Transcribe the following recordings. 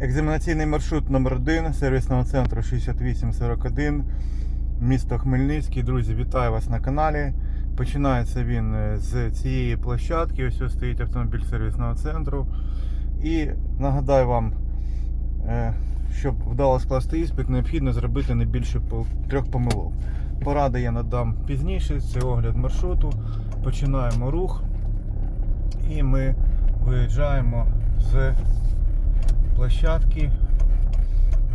Екзаменаційний маршрут номер 1 сервісного центру 6841, місто Хмельницький. Друзі, вітаю вас на каналі. Починається він е, з цієї площадки. Ось ось стоїть автомобіль сервісного центру. І нагадаю вам, е, щоб вдало скласти іспит, необхідно зробити не більше трьох помилок. Поради я надам пізніше, це огляд маршруту. Починаємо рух. І ми виїжджаємо з площадки,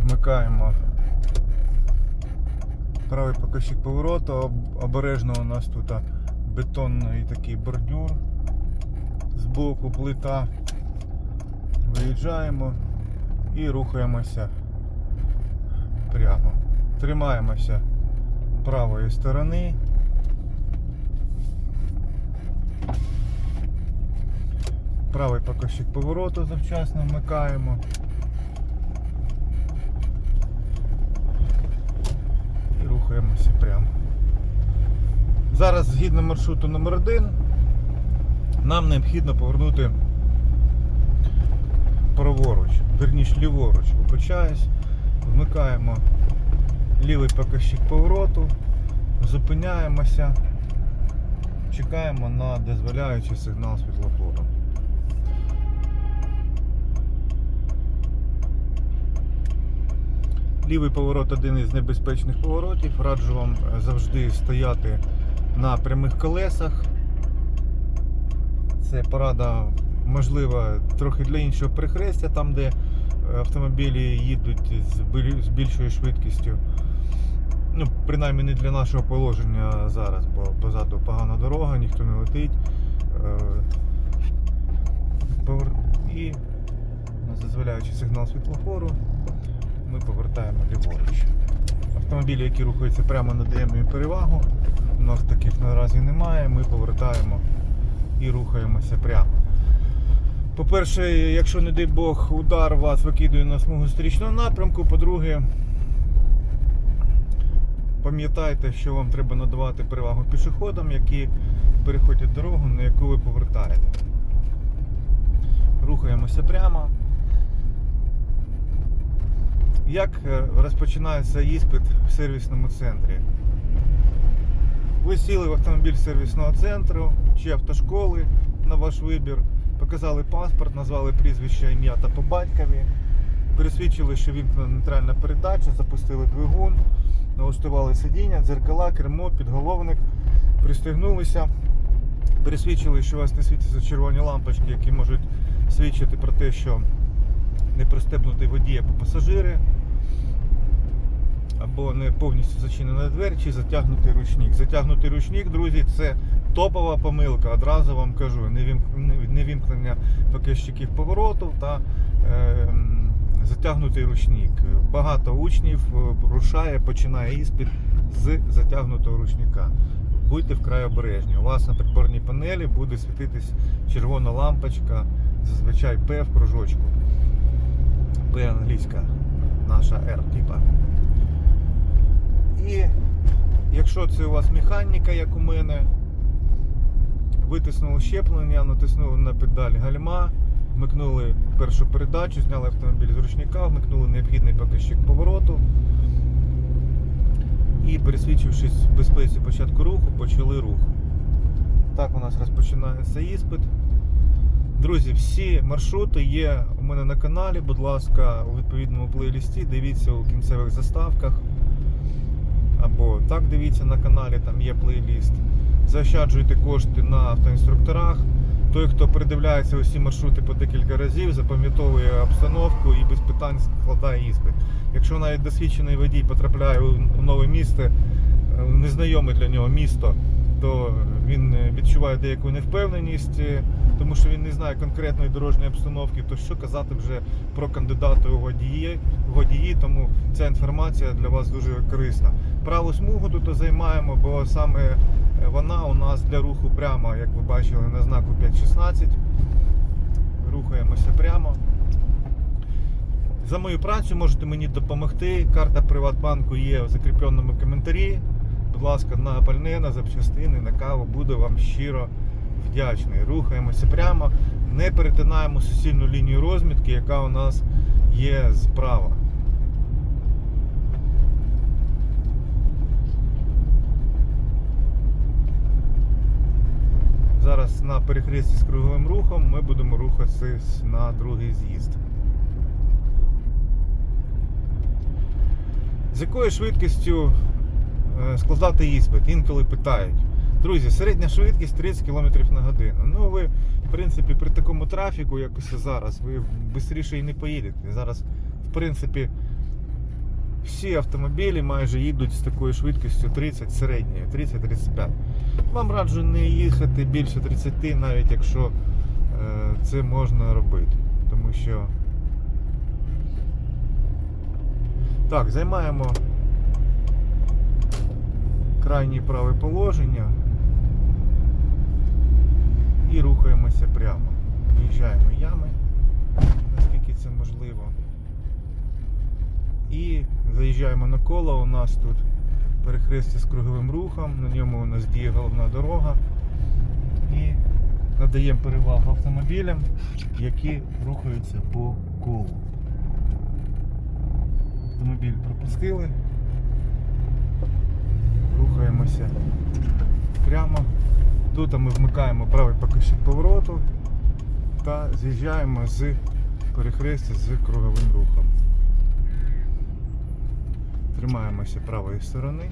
вмикаємо правий покажчик повороту, обережно у нас тут бетонний такий бордюр з боку плита. Виїжджаємо і рухаємося прямо. Тримаємося правої сторони. Правий покажчик повороту завчасно вмикаємо. І рухаємося прямо. Зараз, згідно маршруту номер 1 нам необхідно повернути праворуч, верніше ліворуч, вибачаюсь, вмикаємо лівий покажчик повороту, зупиняємося, чекаємо на дозволяючий сигнал світлофору. Лівий поворот один із небезпечних поворотів. Раджу вам е, завжди стояти на прямих колесах. Це порада можлива трохи для іншого перехрестя, там де е, автомобілі їдуть з більшою швидкістю. Ну, принаймні не для нашого положення зараз, бо позаду погана дорога, ніхто не летить. Е, І на дозволяючий сигнал світлофору ми повертаємо ліворуч. Автомобілі, які рухаються прямо, надаємо їм перевагу. У нас таких наразі немає. Ми повертаємо і рухаємося прямо. По-перше, якщо, не дай Бог, удар вас викидує на смугу стрічного напрямку, по-друге, пам'ятайте, що вам треба надавати перевагу пішоходам, які переходять дорогу, на яку ви повертаєте. Рухаємося прямо. Як е, розпочинається іспит в сервісному центрі? Ви сіли в автомобіль сервісного центру чи автошколи на ваш вибір, показали паспорт, назвали прізвище, ім'я та по батькові, пересвідчили, що вімкнена нейтральна передача, запустили двигун, налаштували сидіння, дзеркала, кермо, підголовник, пристегнулися, пересвідчили, що у вас не світяться червоні лампочки, які можуть свідчити про те, що не пристебнутий водій або пасажири, або не повністю зачинена двері, чи затягнутий ручник. Затягнутий ручник, друзі, це топова помилка. Одразу вам кажу, невім- не- невімкнення показчиків повороту та е, затягнутий ручник. Багато учнів е, рушає, починає іспит з затягнутого ручника. Будьте вкрай обережні. У вас на приборній панелі буде світитись червона лампочка, зазвичай П в кружочку. П англійська, наша R типа. І якщо це у вас механіка, як у мене, витиснули щеплення, натиснули на педаль гальма, вмикнули першу передачу, зняли автомобіль з ручника, вмикнули необхідний показчик повороту. І пересвідчившись в безпеці початку руху, почали рух. Так у нас розпочинається іспит. Друзі, всі маршрути є у мене на каналі. Будь ласка, у відповідному плейлісті дивіться у кінцевих заставках. Або так дивіться на каналі, там є плейліст. Заощаджуйте кошти на автоінструкторах. Той, хто передивляється усі маршрути по декілька разів, запам'ятовує обстановку і без питань складає іспит. Якщо навіть досвідчений водій потрапляє у нове місто, е, незнайоме для нього місто, то він е, відчуває деяку невпевненість, е, тому що він не знає конкретної дорожньої обстановки, то що казати вже про кандидата у водії, водії, тому ця інформація для вас дуже корисна. Праву смугу тут займаємо, бо саме е, вона у нас для руху прямо, як ви бачили, на знаку 5.16. Рухаємося прямо. За мою працю можете мені допомогти. Карта Приватбанку є в закріпленому коментарі. Ласка, на пальне, на запчастини, на каву буду вам щиро вдячний. Рухаємося прямо, не перетинаємо суцільну лінію розмітки, яка у нас є справа. Зараз на перехресті з круговим рухом ми будемо рухатись на другий з'їзд. З якою швидкістю складати іспит? Інколи питають. Друзі, середня швидкість 30 км на годину. Ну ви, в принципі, при такому трафіку, як ось зараз, ви швидше і не поїдете. Зараз, в принципі, всі автомобілі майже їдуть з такою швидкістю 30 середньою, 30-35. Вам раджу не їхати більше 30, навіть якщо е, це можна робити. Тому що. Так, займаємо крайнє праве положення і рухаємося прямо. В'їжджаємо ями, наскільки це можливо. І заїжджаємо на коло. У нас тут перехрестя з круговим рухом, на ньому у нас діє головна дорога. І надаємо перевагу автомобілям, які рухаються по колу. Автомобіль пропустили. Рухаємося прямо. Тут ми вмикаємо правий покажчик повороту та з'їжджаємо з перехрестя з круговим рухом. Тримаємося правої сторони.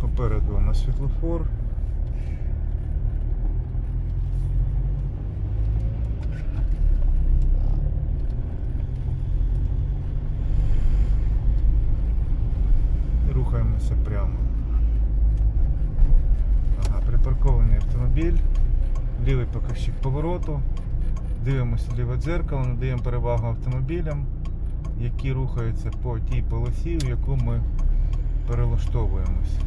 Попереду у нас світлофор. Рухаємося прямо. Припаркований автомобіль, лівий покажчик повороту. Дивимося ліве дзеркало, надаємо перевагу автомобілям, які рухаються по тій полосі, в яку ми перелаштовуємось.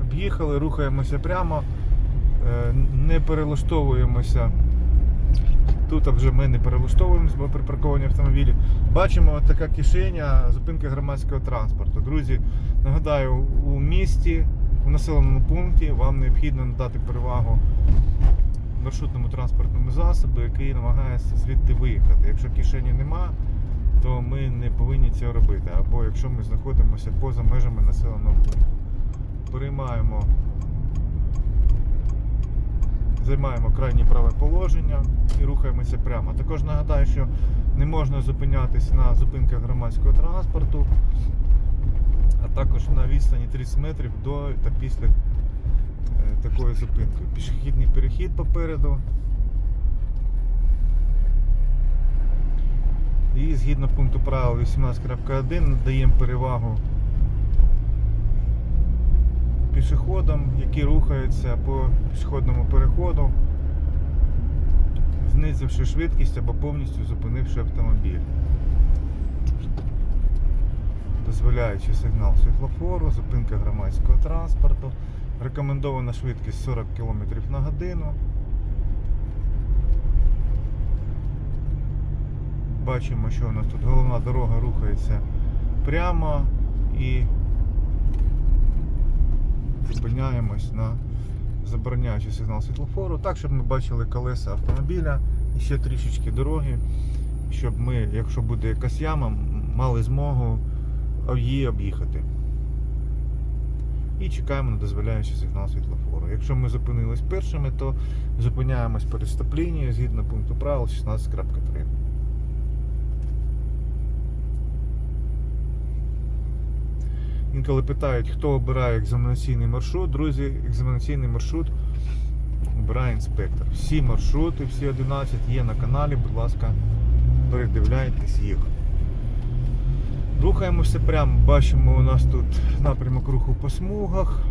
Об'їхали, рухаємося прямо, е, не перелаштовуємося. Тут вже ми не перелаштовуємося, бо припарковані автомобілі. Бачимо така кишеня зупинки громадського транспорту. Друзі, нагадаю, у місті, у населеному пункті вам необхідно надати перевагу маршрутному транспортному засобу, який намагається звідти виїхати. Якщо кишені нема, то ми не повинні цього робити. Або якщо ми знаходимося поза межами населеного пункту. Переймаємо, займаємо крайнє праве положення і рухаємося прямо. Також нагадаю, що не можна зупинятись на зупинках громадського транспорту, а також на відстані 30 метрів до та після е, такої зупинки. Пішохідний перехід попереду. І згідно пункту правил 18.1 надаємо перевагу пішоходам, які рухаються по пішохідному переходу, знизивши швидкість або повністю зупинивши автомобіль. Дозволяючи сигнал світлофору, зупинка громадського транспорту, рекомендована швидкість 40 км на годину. Бачимо, що у нас тут головна дорога рухається прямо і зупиняємось на забороняючий сигнал світлофору, так, щоб ми бачили колеса автомобіля і ще трішечки дороги, щоб ми, якщо буде якась яма, мали змогу її об'їхати. І чекаємо на дозволяючий сигнал світлофору. Якщо ми зупинились першими, то зупиняємось перед стоп-лінією згідно пункту правил 16.3. Інколи питають, хто обирає екзаменаційний маршрут. Друзі, екзаменаційний маршрут обирає інспектор. Всі маршрути, всі 11 є на каналі, будь ласка, передивляйтесь їх. Рухаємося прямо, бачимо у нас тут напрямок руху по смугах.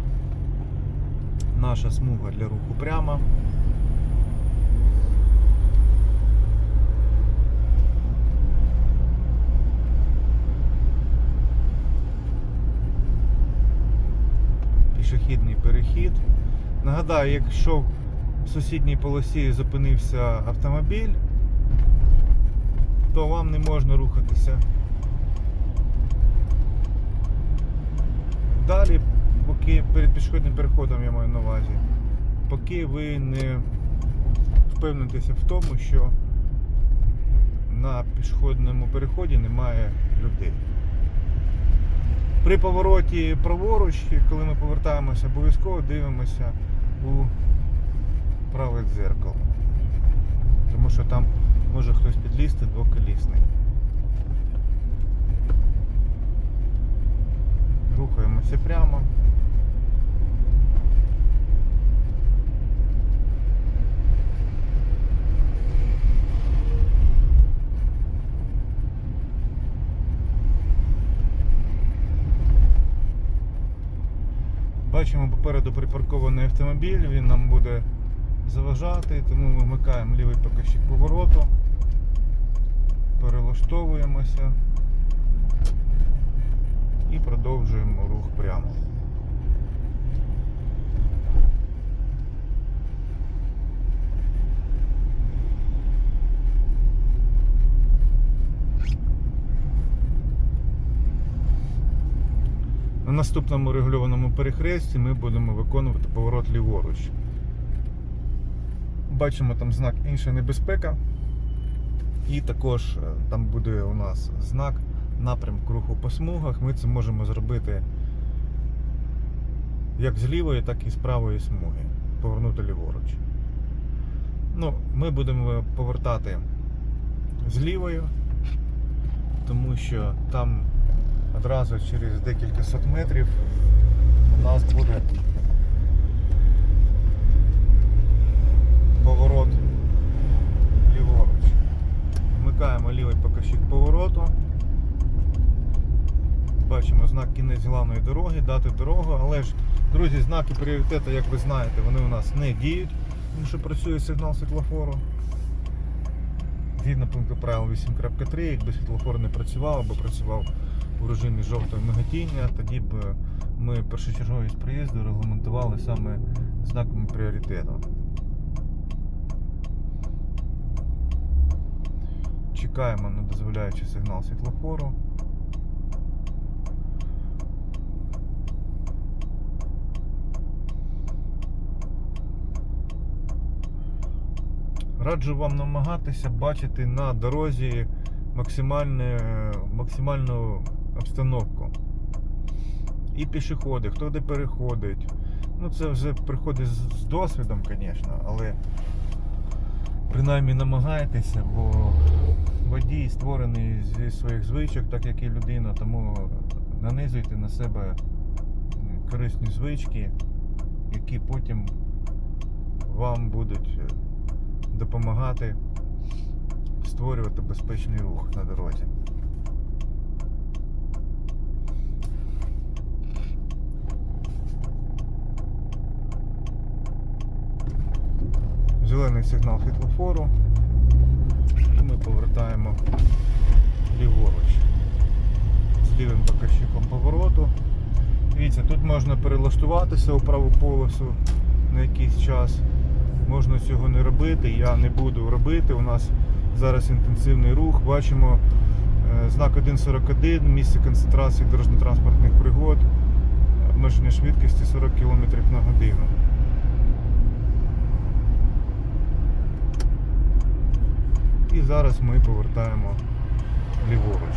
Наша смуга для руху прямо. Пішохідний перехід. Нагадаю, якщо в сусідній полосі зупинився автомобіль, то вам не можна рухатися далі, поки перед пішохідним переходом я маю на увазі, поки ви не впевнитеся в тому, що на пішохідному переході немає людей. При повороті праворуч, коли ми повертаємося, обов'язково дивимося у праве дзеркало. Тому що там може хтось підлізти двоколісний. Рухаємося прямо. Бачимо попереду припаркований автомобіль, він нам буде заважати, тому ми вмикаємо лівий покажчик повороту, перелаштовуємося і продовжуємо рух прямо. На наступному регульованому перехресті ми будемо виконувати поворот ліворуч. Бачимо там знак інша небезпека. І також е, там буде у нас знак напрямку руху по смугах. Ми це можемо зробити як з лівої, так і з правої смуги. Повернути ліворуч. Ну, ми будемо повертати з лівою, тому що там одразу через декілька сот метрів у нас буде поворот ліворуч. Вмикаємо лівий покажчик повороту. Бачимо знак кінець главної дороги, дати дорогу, але ж, друзі, знаки пріоритету, як ви знаєте, вони у нас не діють, тому що працює сигнал світлофору. Згідно пункту правил 8.3, якби світлофор не працював або працював у режимі жовтого миготіння, тоді б ми першочерговість приїзду регламентували саме знаками пріоритету. Чекаємо на дозволяючий сигнал світлофору. Раджу вам намагатися бачити на дорозі максимальне, максимальну обстановку. І пішоходи, хто де переходить. Ну це вже приходить з, досвідом, звісно, але принаймні намагайтеся, бо водій створений зі своїх звичок, так як і людина, тому нанизуйте на себе корисні звички, які потім вам будуть е, допомагати створювати безпечний рух на дорозі. Зелений сигнал світлофору і ми повертаємо ліворуч з лівим показчиком повороту. Дивіться, тут можна перелаштуватися у праву полосу на якийсь час. Можна цього не робити, я не буду робити. У нас зараз інтенсивний рух. Бачимо е, знак 1.41, місце концентрації дорожньо-транспортних пригод, обмеження швидкості 40 км на годину. І зараз ми повертаємо ліворуч.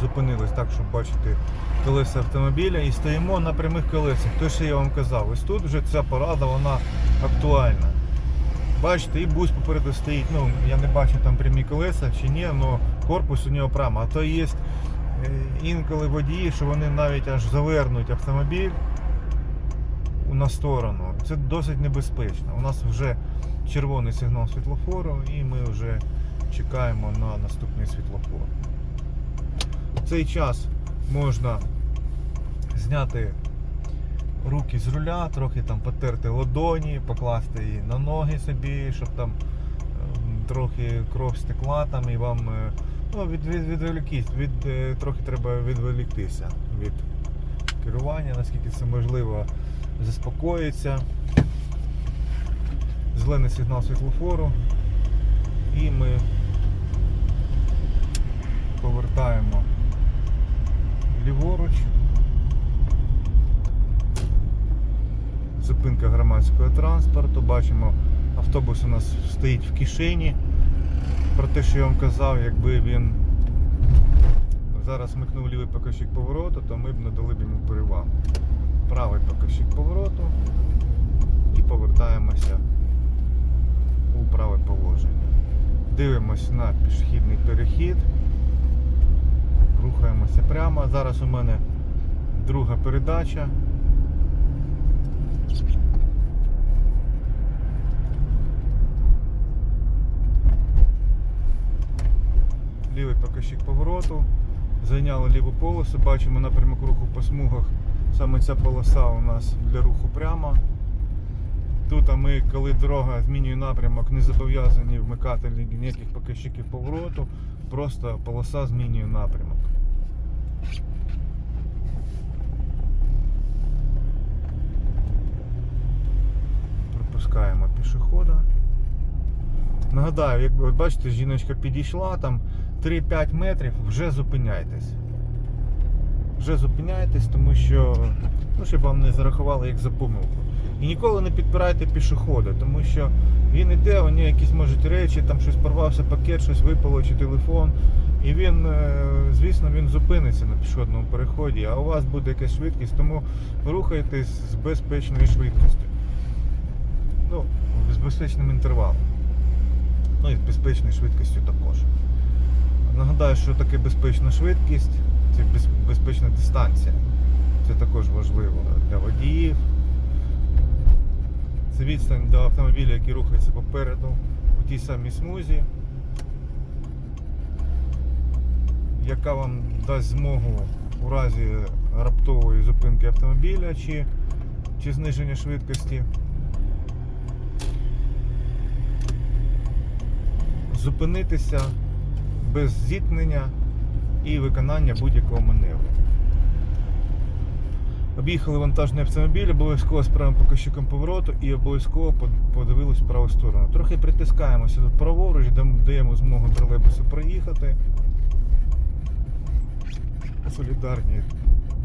Зупинились так, щоб бачити колеса автомобіля і стоїмо на прямих колесах. Те, що я вам казав, ось тут вже ця порада вона актуальна. Бачите, і бус попереду стоїть. Ну, я не бачу там прямі колеса чи ні, але корпус у нього прямо. А то є інколи водії, що вони навіть аж завернуть автомобіль на сторону. Це досить небезпечно. У нас вже червоний сигнал світлофору і ми вже чекаємо на наступний світлофор. В цей час можна зняти руки з руля, трохи там потерти ладоні, покласти її на ноги собі, щоб там ем, трохи кров стекла там і вам е, ну, від, від, відволіктись, від, е, трохи треба відволіктися від керування, наскільки це можливо, заспокоїться. Зелений сигнал світлофору і ми повертаємо ліворуч. зупинка громадського транспорту. Бачимо, автобус у нас стоїть в кишені. Про те, що я вам казав, якби він зараз смикнув лівий покажчик повороту, то ми б не дали б йому перевагу. Правий покажчик повороту і повертаємося у праве положення. Дивимось на пішохідний перехід. Рухаємося прямо. Зараз у мене друга передача. Лівий покажчик повороту. Зайняли ліву полосу, бачимо напрямок руху по смугах. Саме ця полоса у нас для руху прямо. Тут ми, коли дорога змінює напрямок, не зобов'язані вмикати ніяких показчиків повороту, просто полоса змінює напрямок. Пропускаємо пішохода. Нагадаю, якби от бачите, жіночка підійшла там 3-5 метрів, вже зупиняйтесь. Вже зупиняйтесь, тому що ну, щоб вам не зарахували як за помилку. І ніколи не підпирайте пішохода, тому що він іде, у нього якісь можуть речі, там щось порвався пакет, щось випало чи телефон. І він, е, звісно, він зупиниться на пішохідному переході, а у вас буде якась швидкість, тому рухайтесь з безпечною швидкістю. Ну, з безпечним інтервалом. Ну і з безпечною швидкістю також. Нагадаю, що таке безпечна швидкість, це безпечна дистанція. Це також важливо для водіїв. Це відстань до автомобіля, який рухається попереду у тій самій смузі, яка вам дасть змогу у разі раптової зупинки автомобіля чи, чи зниження швидкості зупинитися без зіткнення і виконання будь-якого маневру. Об'їхали вантажний автомобіль, обов'язково з правим покажчиком повороту і обов'язково под- подивились в праву сторону. Трохи притискаємося тут праворуч, даємо змогу тролейбусу проїхати. Солідарні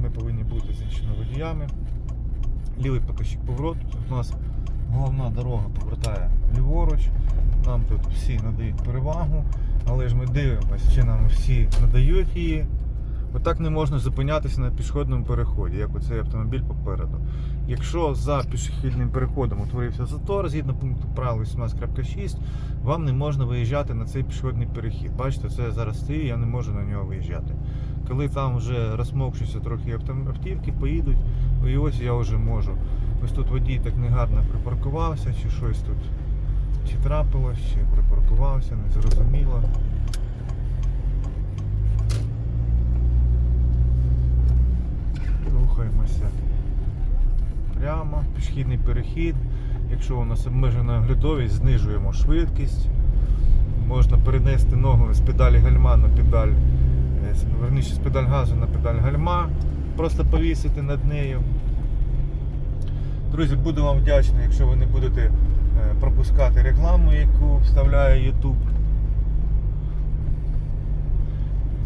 ми повинні бути з іншими водіями. Лівий покажчик повороту. У нас головна дорога повертає ліворуч. Нам тут всі надають перевагу, але ж ми дивимося, чи нам всі надають її. Отак не можна зупинятися на пішохідному переході, як оцей автомобіль попереду. Якщо за пішохідним переходом утворився затор, згідно пункту правил 18.6, вам не можна виїжджати на цей пішохідний перехід. Бачите, це зараз стою, я не можу на нього виїжджати. Коли там вже розмокшуються трохи автівки, поїдуть, і ось я вже можу. Ось тут водій так негарно припаркувався, чи щось тут чи трапилось, чи припаркувався, не зрозуміло. Рухаємося прямо, пішохідний перехід. Якщо у нас обмежена оглядовість, знижуємо швидкість. Можна перенести ногу з педалі гальма на педаль, е, верніше з педаль газу на педаль гальма, просто повісити над нею. Друзі, буду вам вдячний, якщо ви не будете пропускати рекламу, яку вставляє YouTube.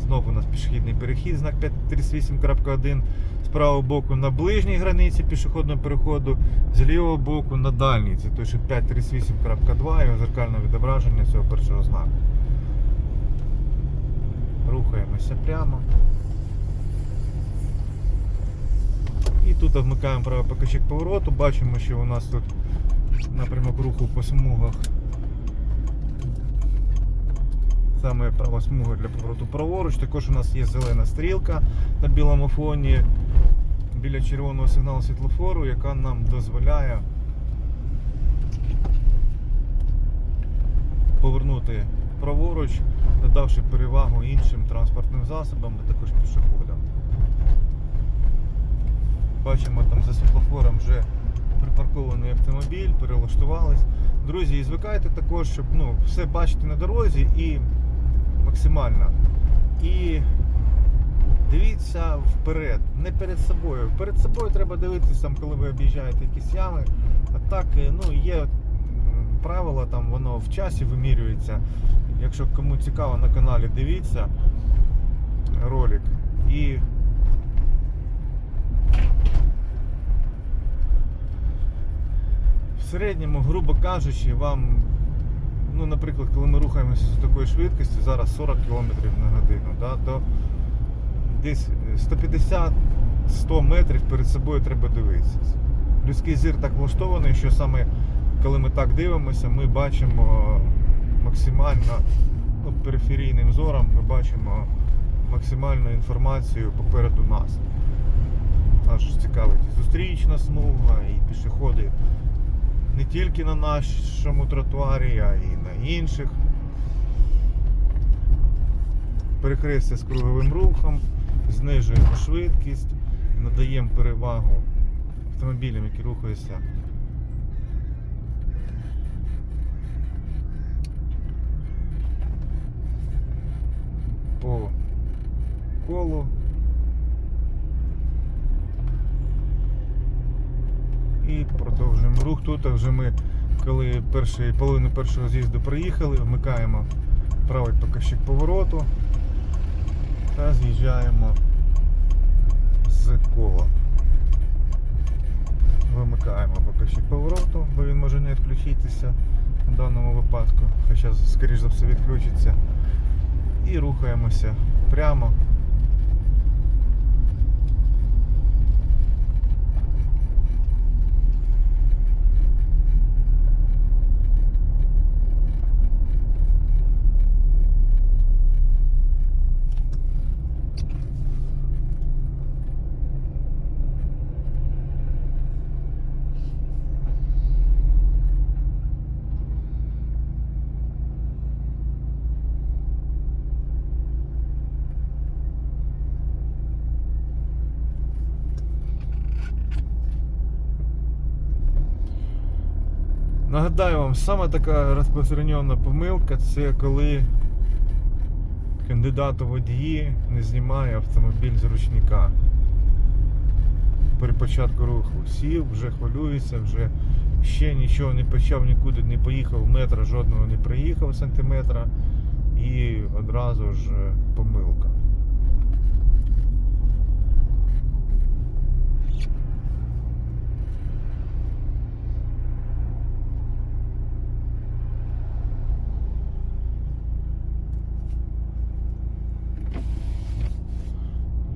Знову у нас пішохідний перехід, знак 538.1. З правого боку на ближній границі пішохідного переходу, з лівого боку на дальній. Це той, що 538.2, його зеркальне відображення цього першого знаку. Рухаємося прямо. І тут вмикаємо правий покажчик повороту. Бачимо, що у нас тут напрямок руху по смугах. Саме права смуга для повороту праворуч. Також у нас є зелена стрілка на білому фоні біля червоного сигналу світлофору, яка нам дозволяє повернути праворуч, надавши перевагу іншим транспортним засобам, а також пішоходам. Бачимо там за світлофором вже припаркований автомобіль, перелаштувались. Друзі, і звикайте також, щоб ну, все бачити на дорозі і максимально. І дивіться вперед, не перед собою. Перед собою треба дивитися, там, коли ви об'їжджаєте якісь ями. А так, е, ну, є м, правила, там воно в часі вимірюється. Якщо кому цікаво на каналі, дивіться ролик. І в середньому, грубо кажучи, вам, ну, наприклад, коли ми рухаємося з такою швидкістю, зараз 40 км на годину, да, то десь 150-100 метрів перед собою треба дивитися. Людський зір так влаштований, що саме коли ми так дивимося, ми бачимо максимально ну, периферійним зором, ми бачимо максимальну інформацію попереду нас. Нас цікавить і зустрічна смуга, і пішоходи не тільки на нашому тротуарі, а й на інших. Перехрестя з круговим рухом, знижуємо швидкість, надаємо перевагу автомобілям, які рухаються по колу. І продовжуємо рух. Тут вже ми, коли перший, половину першого з'їзду проїхали, вмикаємо правий показчик повороту та з'їжджаємо з кола. Вимикаємо показчик повороту, бо він може не відключитися в даному випадку, хоча скоріш за все відключиться. І рухаємося прямо. Нагадаю вам, саме така розпространена помилка це коли кандидат у водії не знімає автомобіль з ручника. При початку руху сів, вже хвилюється, вже ще нічого не почав, нікуди не поїхав, метра жодного не проїхав сантиметра і одразу ж помилка.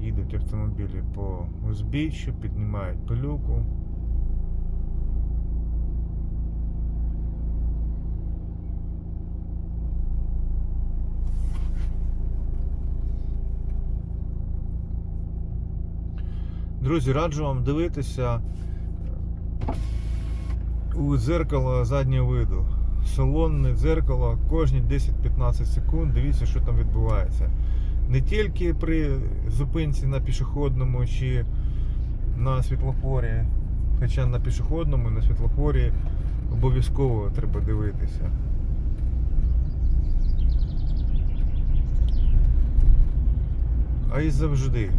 Їдуть автомобілі по узбіччю, піднімають пилюку. Друзі, раджу вам дивитися у дзеркало заднього виду. Салонне дзеркало кожні 10-15 секунд. Дивіться, що там відбувається не тільки при зупинці на пішохідному чи на світлофорі, хоча на пішохідному на світлофорі обов'язково треба дивитися. А і завжди.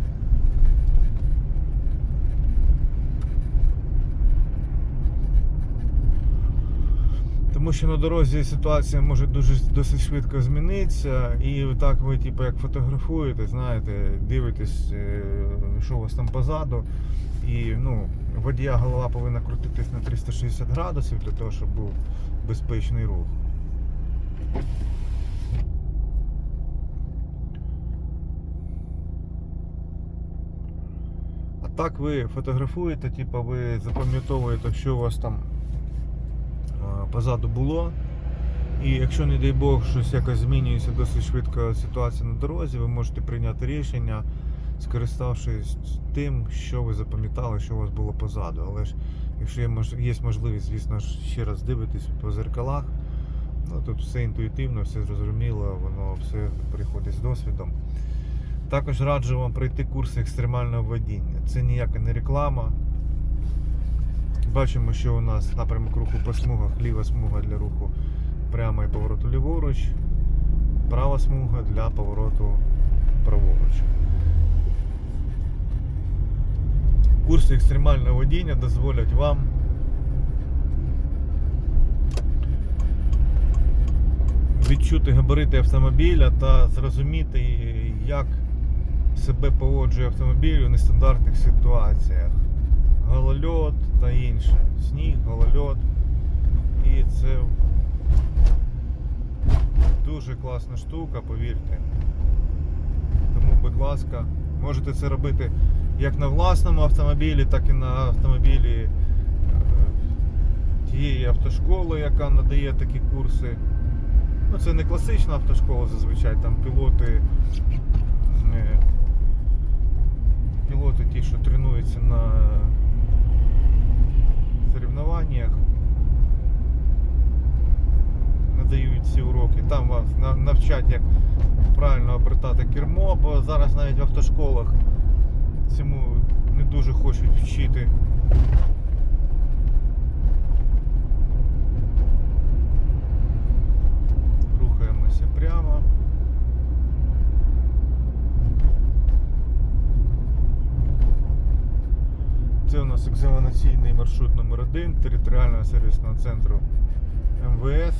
Тому що на дорозі ситуація може дуже досить швидко змінитися, і так ви, типу, як фотографуєте, знаєте, дивитесь, е, що у вас там позаду. І ну, водія голова повинна крутитись на 360 градусів для того, щоб був безпечний рух. А так ви фотографуєте, типу, ви запам'ятовуєте, що у вас там позаду було. І якщо, не дай Бог, щось якось змінюється досить швидко ситуація на дорозі, ви можете прийняти рішення, скориставшись тим, що ви запам'ятали, що у вас було позаду. Але ж якщо є, можливість, звісно ж, ще раз дивитись по зеркалах, ну тут все інтуїтивно, все зрозуміло, воно все приходить з досвідом. Також раджу вам пройти курси екстремального водіння. Це ніяка не реклама. Бачимо, що у нас напрямок руху по смугах, ліва смуга для руху прямо і повороту ліворуч, права смуга для повороту праворуч. Курси екстремального водіння дозволять вам відчути габарити автомобіля та зрозуміти, як себе поводжує автомобіль у нестандартних ситуаціях. Голольот та інше. Сніг, голольот. І це дуже класна штука, повірте. Тому, будь ласка, можете це робити як на власному автомобілі, так і на автомобілі е, тієї автошколи, яка надає такі курси. Ну, це не класична автошкола зазвичай, там пілоти. е, Пілоти ті, що тренуються на соревнованнях, надають ці уроки. Там вас навчать, як правильно обертати кермо, бо зараз навіть в автошколах цьому не дуже хочуть вчити. Рухаємося прямо. Це у нас екзаменаційний маршрут номер 1 територіального сервісного центру МВС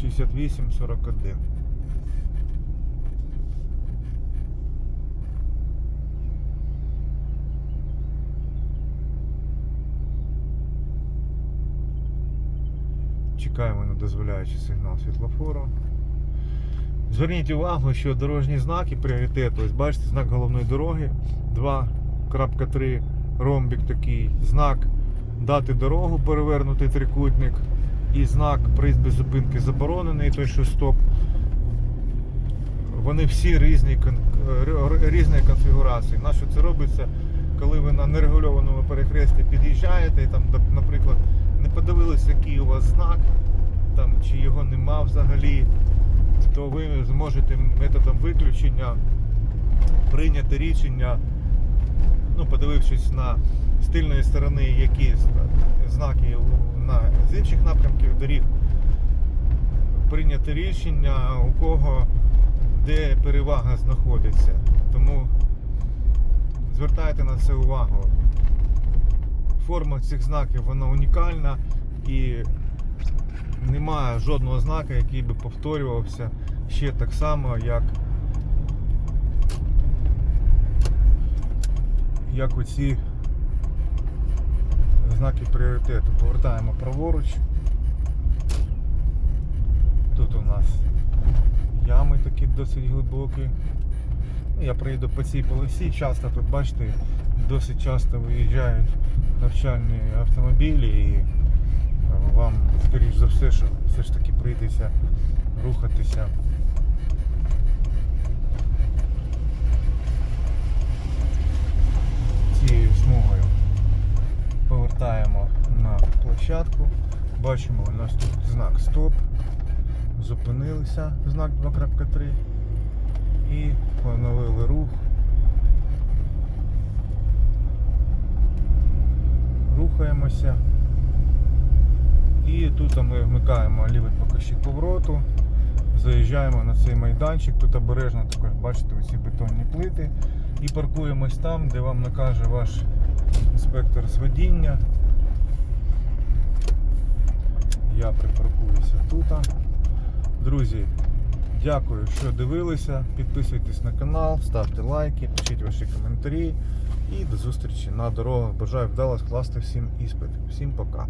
6841. Чекаємо на дозволяючий сигнал світлофору. Зверніть увагу, що дорожні знаки пріоритету, ось бачите, знак головної дороги 2.3 ромбік такий, знак дати дорогу, перевернутий трикутник, і знак приїзд без зупинки заборонений, той, що стоп. Вони всі різні, кон- р- різної конфігурації. На що це робиться, коли ви на нерегульованому перехресті під'їжджаєте і там, наприклад, не подивилися, який у вас знак, там, чи його нема взагалі, то ви зможете методом виключення прийняти рішення, ну, подивившись на з тильної сторони, які знаки на, з інших напрямків доріг, прийняти рішення, у кого де перевага знаходиться. Тому звертайте на це увагу. Форма цих знаків вона унікальна і немає жодного знака, який би повторювався ще так само, як, як оці знаки пріоритету. Повертаємо праворуч. Тут у нас ями такі досить глибокі. Ну, Я приїду по цій полосі, часто тут, бачите, досить часто виїжджають навчальні автомобілі і е, вам, скоріш за все, що все ж таки прийдеться рухатися. Цією смугою. Повертаємо на площадку. Бачимо, у нас тут знак стоп. Зупинилися, знак 2.3 і поновили рух. Рухаємося. І тут ми вмикаємо лівий покажчик повороту, заїжджаємо на цей майданчик, тут обережно також бачите оці бетонні плити. І паркуємось там, де вам накаже ваш інспектор з водіння. Я припаркуюся тут. Друзі, дякую, що дивилися. Підписуйтесь на канал, ставте лайки, пишіть ваші коментарі. І до зустрічі на дорогах. Бажаю вдало скласти всім іспит. Всім пока.